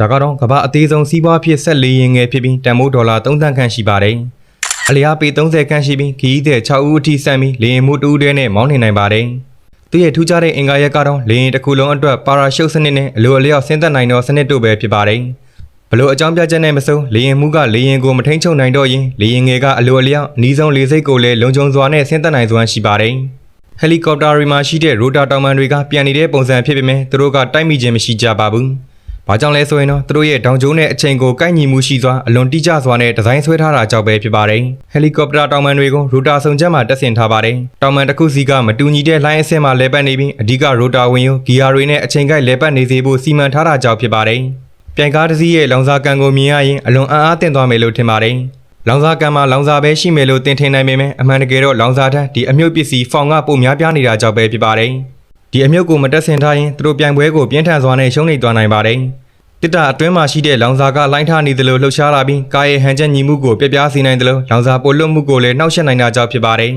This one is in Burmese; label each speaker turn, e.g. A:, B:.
A: ဒါကတော့ကမ္ဘာအသေးဆုံးစီးပွားဖြစ်ဆက်လေးရင်ငယ်ဖြစ်ပြီးတန်မိုးဒေါ်လာ3သန်းခန့်ရှိပါတယ်။အလျားပေ30ခန့်ရှိပြီးခီးတဲ့6ဦးအထိဆန့်ပြီးလေရင်မှုတူးတဲနဲ့မောင်းနေနိုင်ပါတယ်။သူရဲ့ထူးခြားတဲ့အင်္ဂါရက်ကတော့လေရင်တစ်ခုလုံးအတွက်ပါရာရှုပ်စနစ်နဲ့အလိုအလျောက်ဆင်းသက်နိုင်သောစနစ်တို့ပဲဖြစ်ပါတယ်။ဘလို့အကြောင်းပြချက်နဲ့မဆုံးလေရင်မှုကလေရင်ကိုမထိန်ချုပ်နိုင်တော့ရင်လေရင်ငယ်ကအလိုအလျောက်အနီးဆုံးလေစိတ်ကိုလည်းလုံခြုံစွာနဲ့ဆင်းသက်နိုင်စွမ်းရှိပါတယ်။ဟယ်လီကော်ပတာတွေမှာရှိတဲ့ရိုတာတောင်ပန်တွေကပြန်နေတဲ့ပုံစံဖြစ်ပေမဲ့သူတို့ကတိုက်မိခြင်းမရှိကြပါဘူး။ ဘာကြောင့်လဲဆိုရင်တော့သူတို့ရဲ့ဒေါင်ကျိုးနဲ့အချိန်ကိုကိုက်ညီမှုရှိစွာအလွန်တိကျစွာနဲ့ဒီဇိုင်းဆွဲထားတာကြောင့်ပဲဖြစ်ပါတယ်။ဟယ်လီကော်ပတာတောင်ပန်တွေကိုရိုတာဆုံချက်မှာတက်ဆင်ထားပါတယ်။တောင်ပန်တစ်ခုစီကမတူညီတဲ့လိုင်းအဆင့်မှာလဲပတ်နေပြီးအဓိကရိုတာဝင်ရောဂီယာတွေနဲ့အချိန်ကိုက်လဲပတ်နေစေဖို့စီမံထားတာကြောင့်ဖြစ်ပါတယ်။ပြန်ကားတစ်စီးရဲ့လောင်စာကန်ကိုမြင်ရရင်အလွန်အံ့အားသင့်သွားမယ်လို့ထင်ပါတယ်။လောင်စာကန်မှာလောင်စာပဲရှိမယ်လို့တင်ထင်နိုင်ပေမဲ့အမှန်တကယ်တော့လောင်စာထက်ဒီအမြုပ်ပစ္စည်းဖောင်ကပုံများပြားနေတာကြောင့်ပဲဖြစ်ပါတယ်။ ဒီအမြုပ်ကိုမတက်ဆင်ထားရင်သူတို့ပြိုင်ပွဲကိုပြင်းထန်စွာနဲ့ရှုံးနိမ့်သွားနိုင်ပါတယ်။တစ်တာအတွင်းမှာရှိတဲ့လောင်စာကလိုင်းထားနေသလိုလှုပ်ရှားလာပြီးကာရဲ့ဟန်ချက်ညီမှုကိုပြပြစေနိုင်သလိုလောင်စာပိုလွတ်မှုကိုလည်းနှောက်ယှက်နိုင်တာကြောင့်ဖြစ်ပါတယ်